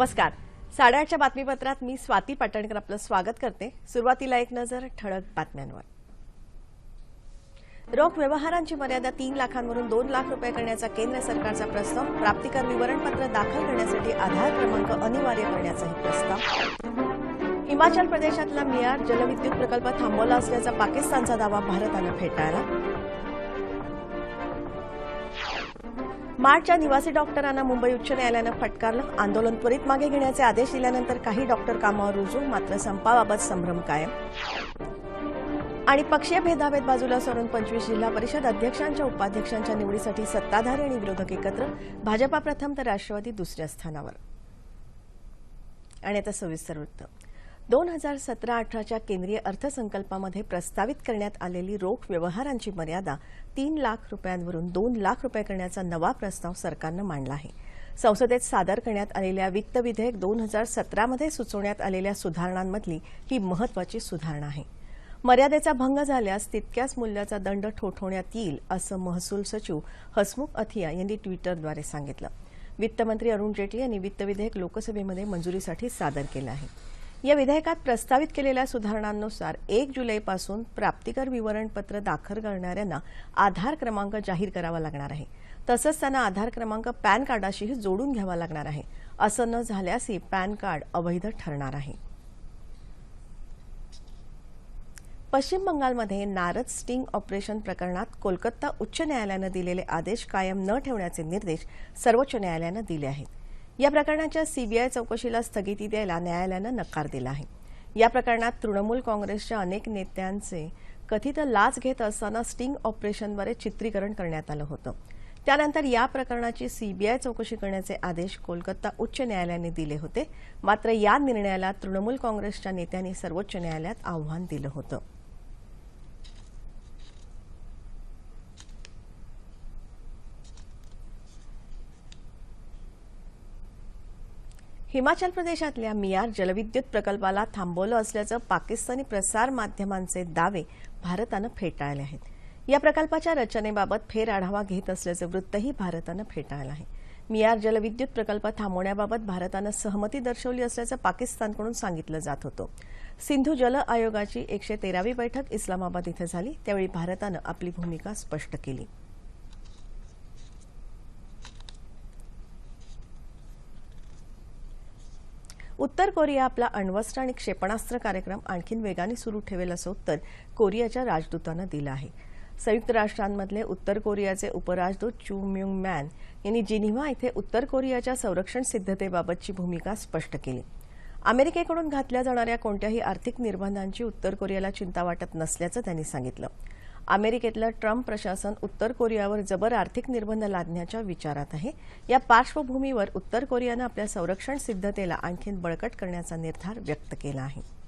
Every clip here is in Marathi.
नमस्कार. साडेआठच्या बातमीपत्रात मी स्वाती पाटणकर आपलं स्वागत करते. सुरुवातीला एक नजर ठळक बातम्यांवर. रोख व्यवहारांची मर्यादा तीन लाखांवरून दोन लाख रुपये करण्याचा केंद्र सरकारचा प्रस्ताव प्राप्तिकर विवरणपत्र दाखल करण्यासाठी आधार क्रमांक अनिवार्य करण्याचाही प्रस्ताव. हिमाचल प्रदेशातला मियार जलविद्युत प्रकल्प थांबवला असल्याचा पाकिस्तानचा दावा भारतानं फेटाळला. मार्चच्या निवासी डॉक्टरांना मुंबई उच्च न्यायालयानं फटकारलं. आंदोलन त्वरित मागे घेण्याचे आदेश दिल्यानंतर काही डॉक्टर कामावर रुजू मात्र संपाबाबत संभ्रम कायम. आणि पक्षीय भेदाभेद बाजूला सरून पंचवीस जिल्हा परिषद अध्यक्षांच्या उपाध्यक्षांच्या निवडीसाठी सत्ताधारी आणि विरोधक एकत्र. भाजपा प्रथम तर राष्ट्रवादी दुसऱ्या स्थानावर. आणि आता सविस्तर वृत्त. दोन हजार सतरा अठराच्या केंद्रीय अर्थसंकल्पामध्ये प्रस्तावित करण्यात आलेली रोख व्यवहारांची मर्यादा तीन लाख रुपयांवरून दोन लाख रुपये करण्याचा नवा प्रस्ताव सरकारनं मांडला आहे. संसदेत सादर करण्यात आलेल्या वित्त विधेयक दोन हजार सतरामध्ये सुचवण्यात आलेल्या सुधारणांमधली ही महत्वाची सुधारणा आहे. मर्यादेचा भंग झाल्यास तितक्याच मूल्याचा दंड ठोठवण्यात येईल असं महसूल सचिव हसमुख अथिया यांनी ट्विटरद्वारे सांगितलं. वित्तमंत्री अरुण जेटली यांनी वित्त विधेयक लोकसभेमध्ये मंजुरीसाठी सादर केलं आहे. या विधेयकात प्रस्तावित केलेल्या सुधारणांनुसार एक जुलैपासून प्राप्तिकर विवरणपत्र दाखल करणाऱ्यांना आधार क्रमांक जाहीर करावा लागणार आहे. तसंच त्यांना आधार क्रमांक पॅन कार्डाशीही जोडून घ्यावा लागणार आहे. असं न झाल्यासही पॅन कार्ड अवैध ठरणार आहे. पश्चिम बंगालमध्ये नारद स्टिंग ऑपरेशन प्रकरणात कोलकाता उच्च न्यायालयानं दिलेले आदेश कायम न ठेवण्याचे निर्देश सर्वोच्च न्यायालयानं दिले आहेत. या प्रकरणाच्या सीबीआय चौकशीला स्थगिती द्यायला न्यायालयानं नकार दिला आहे. या प्रकरणात तृणमूल काँग्रेसच्या अनेक नेत्यांचे कथित लाच घेत असताना स्टिंग ऑपरेशनद्वारे चित्रीकरण करण्यात आलं होतं. त्यानंतर या प्रकरणाची सीबीआय चौकशी करण्याचे आदेश कोलकाता उच्च न्यायालयाने दिले होते. मात्र या निर्णयाला तृणमूल काँग्रेसच्या नेत्यांनी सर्वोच्च न्यायालयात आव्हान दिलं होतं. हिमाचल प्रदेशातल्या मियार जलविद्युत प्रकल्पाला थांबवलं असल्याचं पाकिस्तानी प्रसार माध्यमांचे दावे भारतानं फेटाळले आहेत. या प्रकल्पाच्या रचनेबाबत फेर आढावा घेत असल्याचं वृत्तही भारतानं फेटाळलं आहे. मियार जलविद्युत प्रकल्प थांबवण्याबाबत भारतानं सहमती दर्शवली असल्याचं पाकिस्तानकडून सांगितलं जात होतं. सिंधू जल आयोगाची एकशे तेरावी बैठक इस्लामाबाद इथं झाली. त्यावेळी भारतानं आपली भूमिका स्पष्ट केली. उत्तर कोरिया आपला अण्वस्त्र आणि क्षेपणास्त्र कार्यक्रम आणखीन वेगाने सुरू ठेवेल असं उत्तर कोरियाच्या राजदूतानं दिलं आहे. संयुक्त राष्ट्रांमधले उत्तर कोरियाचे उपराजदूत चू म्युंग मॅन यांनी जिनिव्हा इथे उत्तर कोरियाच्या संरक्षण सिद्धतेबाबतची भूमिका स्पष्ट केली. अमेरिकेकडून घातल्या जाणाऱ्या कोणत्याही आर्थिक निर्बंधांची उत्तर कोरियाला चिंता वाटत नसल्याचं त्यांनी सांगितलं. अमेरिकेतलं ट्रम्प प्रशासन उत्तर कोरियावर जबर आर्थिक निर्बंध लादण्याच्या विचारात आहे. या पार्श्वभूमीवर उत्तर कोरियानं आपल्या संरक्षण सिद्धतेला आणखीन बळकट करण्याचा निर्धार व्यक्त केला आहे.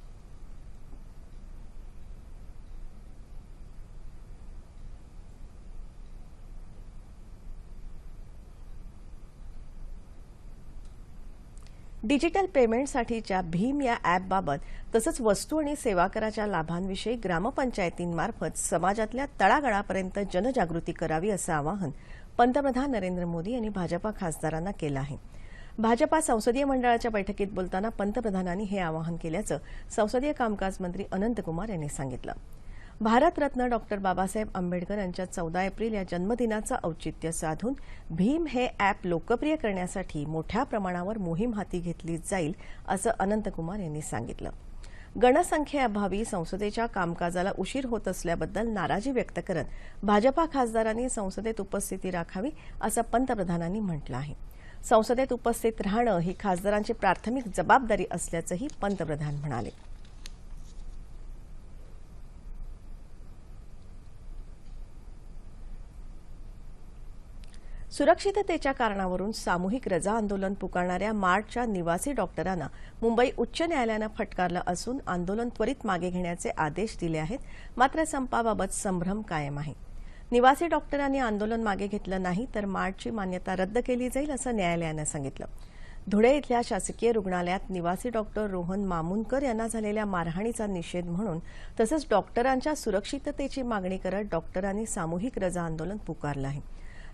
डिजिटल पेमेंटसाठीच्या भीम या ॲपबाबत तसंच वस्तू आणि सेवा कराच्या लाभांविषयी ग्रामपंचायतींमार्फत समाजातल्या तळागाळापर्यंत जनजागृती करावी असं आवाहन पंतप्रधान नरेंद्र मोदी यांनी भाजपा खासदारांना केलं आहे. भाजपा संसदीय मंडळाच्या बैठकीत बोलताना पंतप्रधानांनी हे आवाहन केल्याचं संसदीय कामकाज मंत्री अनंतकुमार यांनी सांगितलं. भारतरत्न डॉक्टर बाबासाहेब आंबेडकर यांच्या चौदा एप्रिल या जन्मदिनाचं औचित्य साधून भीम हे अॅप लोकप्रिय करण्यासाठी मोठ्या प्रमाणावर मोहीम हाती घेतली जाईल असं अनंतकुमार यांनी सांगितलं. गणसंख्येअभावी संसदेच्या कामकाजाला उशीर होत असल्याबद्दल नाराजी व्यक्त करत भाजपा खासदारांनी संसदेत उपस्थिती राखावी असं पंतप्रधानांनी म्हटलं आहे. संसदेत उपस्थित राहणं ही खासदारांची प्राथमिक जबाबदारी असल्याचंही पंतप्रधान म्हणाले. सुरक्षिततेच्या कारणावरून सामूहिक रजा आंदोलन पुकारणाऱ्या मार्टच्या निवासी डॉक्टरांना मुंबई उच्च न्यायालयानं फटकारलं असून आंदोलन त्वरित मागे घेण्याचे आदेश दिले आहेत. मात्र संपाबाबत संभ्रम कायम आहे. निवासी डॉक्टरांनी आंदोलन मागे घेतलं नाही तर मार्टची मान्यता रद्द केली जाईल असं न्यायालयानं सांगितलं. धुळे इथल्या शासकीय रुग्णालयात निवासी डॉक्टर रोहन मामुनकर यांना झालेल्या मारहाणीचा निषेध म्हणून तसंच डॉक्टरांच्या सुरक्षिततेची मागणी करत डॉक्टरांनी सामूहिक रजा आंदोलन पुकारलं आहे.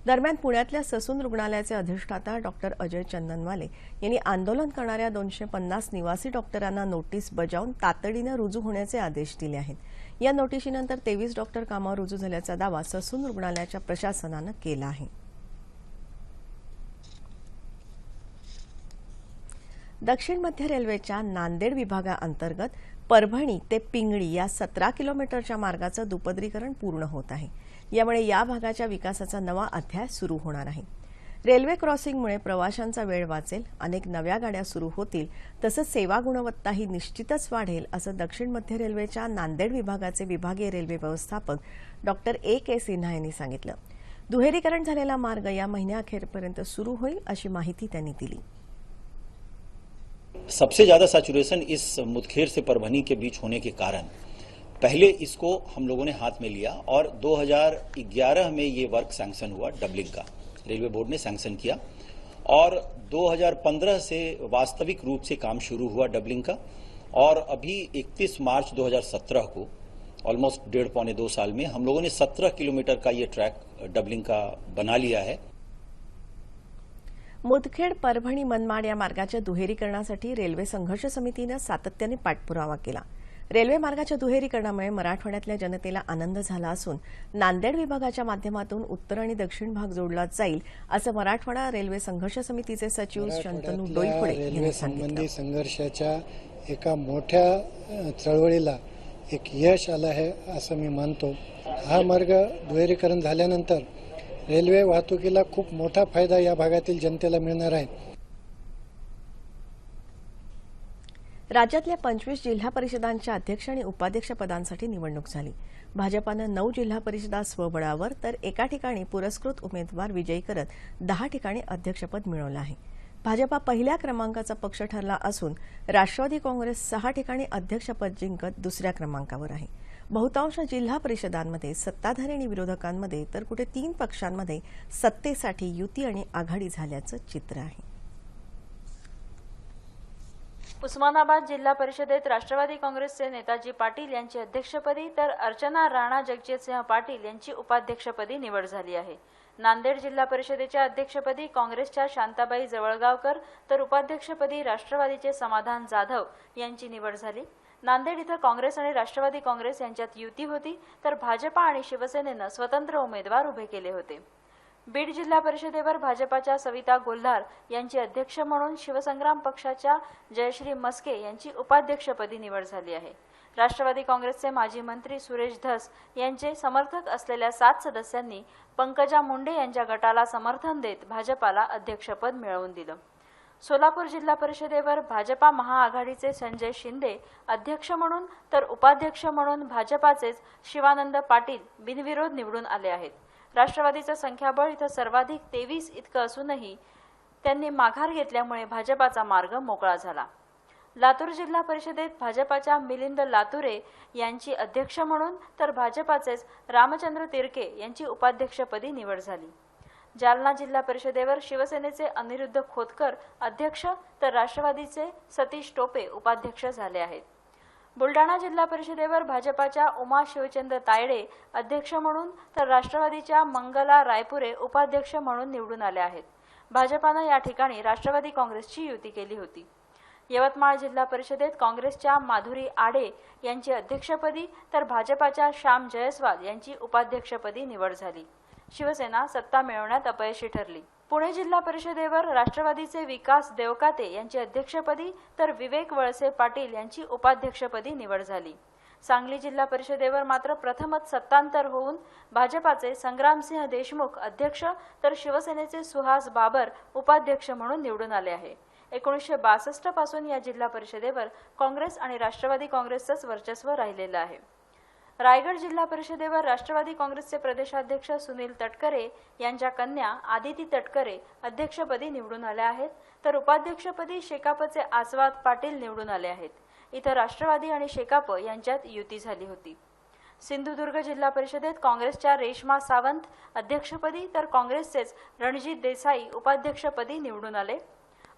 दरम्यान पुण्यातल्या ससून रुग्णालयाचे अधिष्ठाता डॉक्टर अजय चंदनवाले यांनी आंदोलन करणाऱ्या दोनशे पन्नास निवासी डॉक्टरांना नोटीस बजावून तातडीनं रुजू होण्याचे आदेश दिले आहेत. या नोटिशीनंतर तेवीस डॉक्टर कामावर रुजू झाल्याचा दावा ससून रुग्णालयाच्या प्रशासनानं केला आहे. दक्षिण मध्य रेल्वेच्या नांदेड विभागाअंतर्गत परभणी ते पिंगळी या सतरा किलोमीटरच्या मार्गाचं दुपदरीकरण पूर्ण होत आहे. यामुळे या भागाच्या विकासाचा नवा अध्याय सुरू होणार आहे. रेल्वे क्रॉसिंगमुळे प्रवाशांचा वेळ वाचेल अनेक नव्या गाड्या सुरू होतील तसंच सेवा गुणवत्ताही निश्चितच वाढेल असं दक्षिण मध्य रेल्वेच्या नांदेड विभागाचे विभागीय रेल्वे व्यवस्थापक डॉक्टर ए. के. सिन्हा यांनी सांगितलं. दुहेरीकरण झालेला मार्ग या महिन्याअखेरपर्यंत सुरू होईल अशी माहिती त्यांनी दिली. सबसे ज़्यादा सैचुरेशन इस मुठभेड़ से परभनी के बीच होने के कारण। पहले इसको हम लोगों ने हाथ में लिया और 2011 में ये वर्क सैंक्शन हुआ डबलिंग का। रेलवे बोर्ड ने सैंक्शन किया। और 2015 से वास्तविक रूप से काम शुरू हुआ डबलिंग का। और अभी 31 मार्च 2017 को ऑलमोस्ट डेढ़ पौने दो साल में, हम लोगों ने 17 किलोमीटर का ये ट्रैक डबलिंग का बना लिया है। मुदखेड परभणी मनमाड या मार्गाच्या दुहेरीकरणासाठी रेल्वे संघर्ष समितीनं सातत्याने पाठपुरावा केला. रेल्वे मार्गाच्या दुहेरीकरणामुळे मराठवाड्यातल्या जनतेला आनंद झाला असून नांदेड विभागाच्या माध्यमातून उत्तर आणि दक्षिण भाग जोडला जाईल असं मराठवाडा रेल्वे संघर्ष समितीचे सचिव शंतनू डोईफोडे यांनी रेल्वे सांगितलं. संबंधी संघर्षाच्या एका मोठ्या चळवळीला एक यश आलं आहे असं मी मानतो. हा मार्ग दुहेरीकरण झाल्यानंतर रेल्वे वाहतुकीला खूप मोठा फायदा या भागातील जनतेला मिळणार आहे. राज्यातल्या पंचवीस जिल्हा परिषदांच्या अध्यक्ष आणि उपाध्यक्ष पदांसाठी निवडणूक झाली. भाजपानं नऊ जिल्हा परिषदा स्वबळावर तर एका ठिकाणी पुरस्कृत उमेदवार विजयी करत दहा ठिकाणी अध्यक्षपद मिळवलं आहे. भाजपा पहिल्या क्रमांकाचा पक्ष ठरला असून राष्ट्रवादी काँग्रेस सहा ठिकाणी अध्यक्षपद जिंकत दुसऱ्या क्रमांकावर आहे. बहुतांश जिल्हा परिषदांमध्ये सत्ताधारी आणि विरोधकांमध्ये तर कुठे तीन पक्षांमध्ये सत्तेसाठी युती आणि आघाडी झाल्याचं चित्र आहे. उस्मानाबाद जिल्हा परिषदेत राष्ट्रवादी काँग्रेसचे नेताजी पाटील यांची अध्यक्षपदी तर अर्चना राणा जगजितसिंह पाटील यांची उपाध्यक्षपदी निवड झाली आहे. नांदेड जिल्हा परिषदेच्या अध्यक्षपदी काँग्रेसच्या शांताबाई जवळगावकर तर उपाध्यक्षपदी राष्ट्रवादीचे समाधान जाधव यांची निवड झाली. नांदेड इथं काँग्रेस आणि राष्ट्रवादी काँग्रेस यांच्यात युती होती तर भाजपा आणि शिवसेनेनं स्वतंत्र उमेदवार उभे केले होते. बीड जिल्हा परिषदेवर भाजपाच्या सविता गोल्हार यांची अध्यक्ष म्हणून शिवसंग्राम पक्षाच्या जयश्री मस्के यांची उपाध्यक्षपदी निवड झाली आहे. राष्ट्रवादी काँग्रेसचे माजी मंत्री सुरेश धस यांचे समर्थक असलेल्या सात सदस्यांनी पंकजा मुंडे यांच्या गटाला समर्थन देत भाजपाला अध्यक्षपद मिळवून दिलं. सोलापूर जिल्हा परिषदेवर भाजपा महाआघाडीचे संजय शिंदे अध्यक्ष म्हणून तर उपाध्यक्ष म्हणून भाजपाचेच शिवानंद पाटील बिनविरोध निवडून आले आहेत. राष्ट्रवादीचं संख्याबळ इथं सर्वाधिक तेवीस इतकं असूनही त्यांनी माघार घेतल्यामुळे भाजपाचा मार्ग मोकळा झाला. लातूर जिल्हा परिषदेत भाजपाच्या मिलिंद लातुरे यांची अध्यक्ष म्हणून तर भाजपाचेच रामचंद्र तिरके यांची उपाध्यक्षपदी निवड झाली. जालना जिल्हा परिषदेवर शिवसेनेचे अनिरुद्ध खोतकर अध्यक्ष तर राष्ट्रवादीचे सतीश टोपे उपाध्यक्ष झाले आहेत. बुलडाणा जिल्हा परिषदेवर भाजपाच्या उमा शिवचंद्र तायडे अध्यक्ष म्हणून तर राष्ट्रवादीच्या मंगला रायपुरे उपाध्यक्ष म्हणून निवडून आल्या आहेत. भाजपानं या ठिकाणी राष्ट्रवादी काँग्रेसची युती केली होती. यवतमाळ जिल्हा परिषदेत काँग्रेसच्या माधुरी आडे यांची अध्यक्षपदी तर भाजपाच्या श्याम जयस्वाल यांची उपाध्यक्षपदी निवड झाली. शिवसेना सत्ता मिळवण्यात अपयशी ठरली. पुणे जिल्हा परिषदेवर राष्ट्रवादीचे विकास देवकाते यांची अध्यक्षपदी तर विवेक वळसे पाटील यांची उपाध्यक्षपदी निवड झाली. सांगली जिल्हा परिषदेवर मात्र प्रथमच सत्तांतर होऊन भाजपाचे संग्रामसिंह देशमुख अध्यक्ष तर शिवसेनेचे सुहास बाबर उपाध्यक्ष म्हणून निवडून आले आहे. एकोणीसशे बासष्टपासून या जिल्हा परिषदेवर काँग्रेस आणि राष्ट्रवादी काँग्रेसचंच वर्चस्व राहिलेलं आहे. रायगड जिल्हा परिषदेवर राष्ट्रवादी काँग्रेसचे प्रदेशाध्यक्ष सुनील तटकरे यांच्या कन्या आदिती तटकरे अध्यक्षपदी निवडून आल्या आहेत. तर उपाध्यक्षपदी शेकापचे आस्वाद पाटील निवडून आले आहेत. इथं राष्ट्रवादी आणि शेकाप यांच्यात युती झाली होती. सिंधुदुर्ग जिल्हा परिषदेत काँग्रेसच्या रेश्मा सावंत अध्यक्षपदी तर काँग्रेसचेच रणजित देसाई उपाध्यक्षपदी निवडून आले.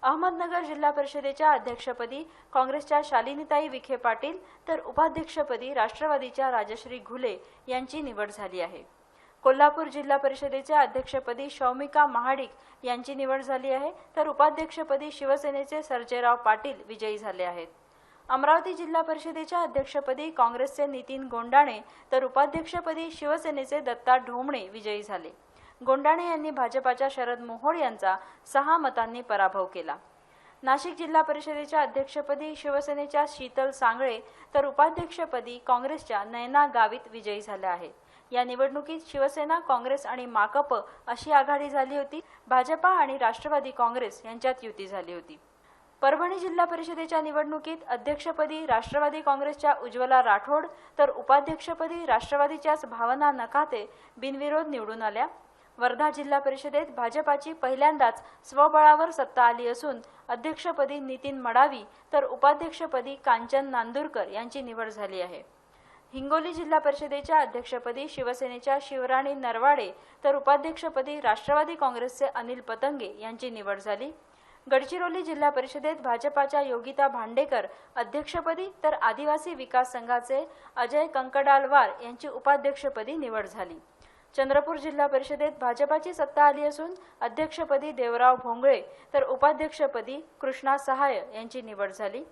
अहमदनगर जिल्हा परिषदेच्या अध्यक्षपदी काँग्रेसच्या शालिनीताई विखे पाटील तर उपाध्यक्षपदी राष्ट्रवादीच्या राजश्री घुले यांची निवड झाली आहे. कोल्हापूर जिल्हा परिषदेच्या अध्यक्षपदी शौमिका महाडिक यांची निवड झाली आहे. तर उपाध्यक्षपदी शिवसेनेचे सर्जेराव पाटील विजयी झाले आहेत. अमरावती जिल्हा परिषदेच्या अध्यक्षपदी काँग्रेसचे नितीन गोंडाणे तर उपाध्यक्षपदी शिवसेनेचे दत्ता ढोमणे विजयी झाले. गोंडाणे यांनी भाजपाच्या शरद मोहोळ यांचा सहा मतांनी पराभव केला. नाशिक जिल्हा परिषदेच्या अध्यक्षपदी शिवसेनेच्या शीतल सांगळे तर उपाध्यक्षपदी काँग्रेसच्या नयना गावित विजयी झाल्या आहेत. या निवडणुकीत शिवसेना काँग्रेस आणि माकप अशी आघाडी झाली होती. भाजपा आणि राष्ट्रवादी काँग्रेस यांच्यात युती झाली होती. परभणी जिल्हा परिषदेच्या निवडणुकीत अध्यक्षपदी राष्ट्रवादी काँग्रेसच्या उज्ज्वला राठोड तर उपाध्यक्षपदी राष्ट्रवादीच्याच भावना नकाते बिनविरोध निवडून आल्या. वर्धा जिल्हा परिषदेत भाजपाची पहिल्यांदाच स्वबळावर सत्ता आली असून अध्यक्षपदी नितीन मडावी तर उपाध्यक्षपदी कांचन नांदुरकर यांची निवड झाली आहे. हिंगोली जिल्हा परिषदेच्या अध्यक्षपदी शिवसेनेच्या शिवराणी नरवाडे तर उपाध्यक्षपदी राष्ट्रवादी काँग्रेसचे अनिल पतंगे यांची निवड झाली. गडचिरोली जिल्हा परिषदेत भाजपाच्या योगिता भांडेकर अध्यक्षपदी तर आदिवासी विकास संघाचे अजय कंकडालवार यांची उपाध्यक्षपदी निवड झाली. चंद्रपूर जिल्हा परिषदेत भाजपाची सत्ता आली असून अध्यक्षपदी देवराव भोंगळे तर उपाध्यक्षपदी कृष्णा सहाय यांची निवड झाली.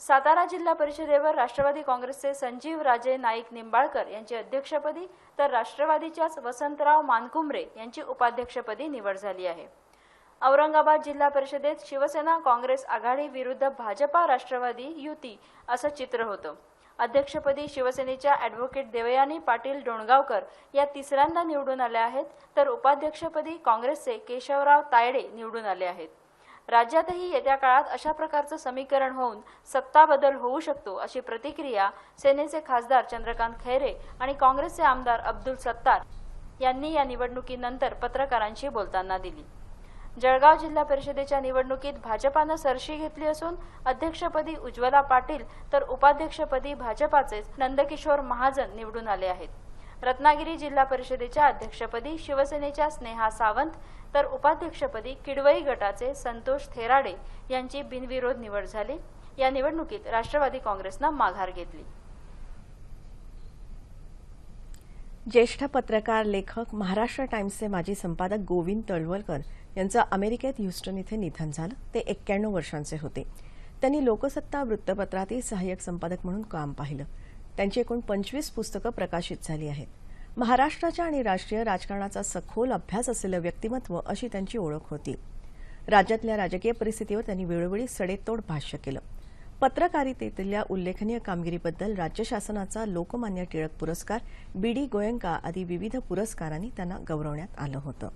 सातारा जिल्हा परिषदेवर राष्ट्रवादी काँग्रेसचे संजीव राजे नाईक निंबाळकर यांची अध्यक्षपदी तर राष्ट्रवादीच्याच वसंतराव मानकुमरे यांची उपाध्यक्षपदी निवड झाली आहे. औरंगाबाद जिल्हा परिषदेत शिवसेना काँग्रेस आघाडी विरुद्ध भाजपा राष्ट्रवादी युती असं चित्र होतं. अध्यक्षपदी शिवसेनेच्या ॲडव्होकेट देवयानी पाटील डोणगावकर या तिसऱ्यांदा निवडून आल्या आहेत. तर उपाध्यक्षपदी काँग्रेसचे केशवराव तायडे निवडून आले आहेत. राज्यातही येत्या काळात अशा प्रकारचं समीकरण होऊन सत्ता बदल होऊ शकतो अशी प्रतिक्रिया सेनेचे खासदार चंद्रकांत खैरे आणि काँग्रेसचे आमदार अब्दुल सत्तार यांनी या निवडणुकीनंतर पत्रकारांशी बोलताना दिली. जळगाव जिल्हा परिषदेच्या निवडणुकीत भाजपानं सरशी घेतली असून अध्यक्षपदी उज्ज्वला पाटील तर उपाध्यक्षपदी भाजपाचेच नंदकिशोर महाजन निवडून आले आहेत. रत्नागिरी जिल्हा परिषदेच्या अध्यक्षपदी शिवसेनेच्या स्नेहा सावंत तर उपाध्यक्षपदी किडवई गटाचे संतोष थेराडे यांची बिनविरोध निवड झाली. या निवडणुकीत राष्ट्रवादी काँग्रेसनं माघार घेतली. ज्येष्ठ पत्रकार लेखक महाराष्ट्र टाइम्सचे माजी संपादक गोविंद तळवलकर यांचं अमेरिकेत ह्युस्टन इथे निधन झालं. ते एक्क्याण्णव वर्षांचे होते. त्यांनी लोकसत्ता वृत्तपत्रातील सहाय्यक संपादक म्हणून काम पाहिलं. त्यांची एकूण पंचवीस पुस्तकं प्रकाशित झाली आहेत. महाराष्ट्राच्या आणि राष्ट्रीय राजकारणाचा सखोल अभ्यास असलेलं व्यक्तिमत्व अशी त्यांची ओळख होती. राज्यातल्या राजकीय परिस्थितीवर त्यांनी वेळोवेळी सडेतोड भाष्य केलं. पत्रकारितेतल्या उल्लेखनीय कामगिरीबद्दल राज्य शासनाचा लोकमान्य टिळक पुरस्कार बीडी गोयंका आदी विविध पुरस्कारांनी त्यांना गौरवण्यात आलं होतं.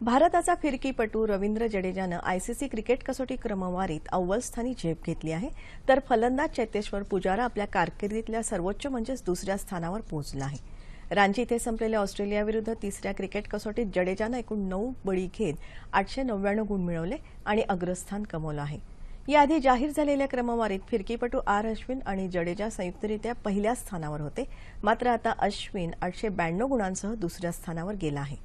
भारताचा फिरकीपटू रवींद्र जडेजानं आयसीसी क्रिकेट कसोटी क्रमवारीत अव्वल स्थानी झेप घेतली आहे तर फलंदाज चैतेश्वर पुजारा आपल्या कारकिर्दीतल्या सर्वोच्च म्हणजेच दुसऱ्या स्थानावर पोहोचला आहे. रांची इथे संपलेल्या ऑस्ट्रेलियाविरुद्ध तिसऱ्या क्रिकेट कसोटीत जडेजानं एकूण नऊ बळी घेत आठशे नव्याण्णव गुण मिळवले आणि अग्रस्थान कमवलं आहे. याआधी जाहीर झालेल्या क्रमवारीत फिरकीपटू आर अश्विन आणि जडेजा संयुक्तरित्या पहिल्या स्थानावर होते. मात्र आता अश्विन आठशे ब्याण्णव गुणांसह दुसऱ्या स्थानावर गेला आहे.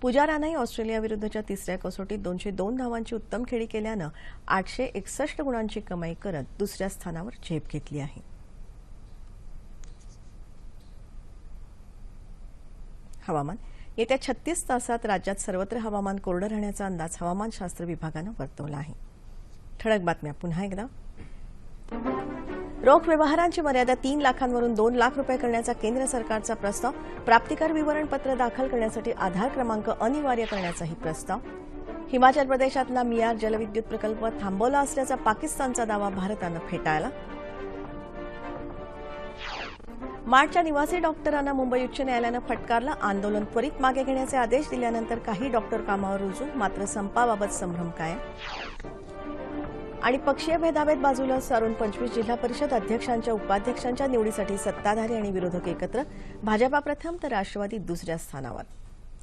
पुजारानंही ऑस्ट्रेलियाविरुद्धच्या तिसऱ्या कसोटीत दोनशे दोन धावांची उत्तम खेळी केल्यानं आठशे एकसष्ट गुणांची कमाई करत दुसऱ्या स्थानावर झेप घेतली आहे. हवामान. येत्या छत्तीस तासात राज्यात सर्वत्र हवामान कोरडं राहण्याचा अंदाज हवामानशास्त्र विभागानं वर्तवला आहे. ठळक बातम्या. पुन्हा एकदा. रोख व्यवहारांची मर्यादा तीन लाखांवरून दोन लाख रुपये करण्याचा केंद्र सरकारचा प्रस्ताव प्राप्तिकर विवरणपत्र दाखल करण्यासाठी आधार क्रमांक अनिवार्य करण्याचाही प्रस्ताव. हिमाचल प्रदेशातला मियार जलविद्युत प्रकल्प थांबवला असल्याचा पाकिस्तानचा दावा भारतानं फेटाळला. मार्चच्या निवासी डॉक्टरांना मुंबई उच्च न्यायालयानं फटकारलं आंदोलन त्वरित मागे घेण्याचे आदेश दिल्यानंतर काही डॉक्टर कामावर रुजू मात्र संपाबाबत संभ्रम कायम. आणि पक्षीय भेदाभेद बाजूला सारून पंचवीस जिल्हा परिषद अध्यक्षांच्या उपाध्यक्षांच्या निवडीसाठी सत्ताधारी आणि विरोधक एकत्र. भाजपा प्रथम तर राष्ट्रवादी दुसऱ्या स्थानावर.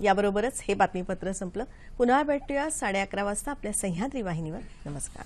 याबरोबरच हे बातमीपत्र संपलं. पुन्हा भेटूया साडे अकरा वाजता आपल्या सह्याद्री वाहिनीवर. नमस्कार.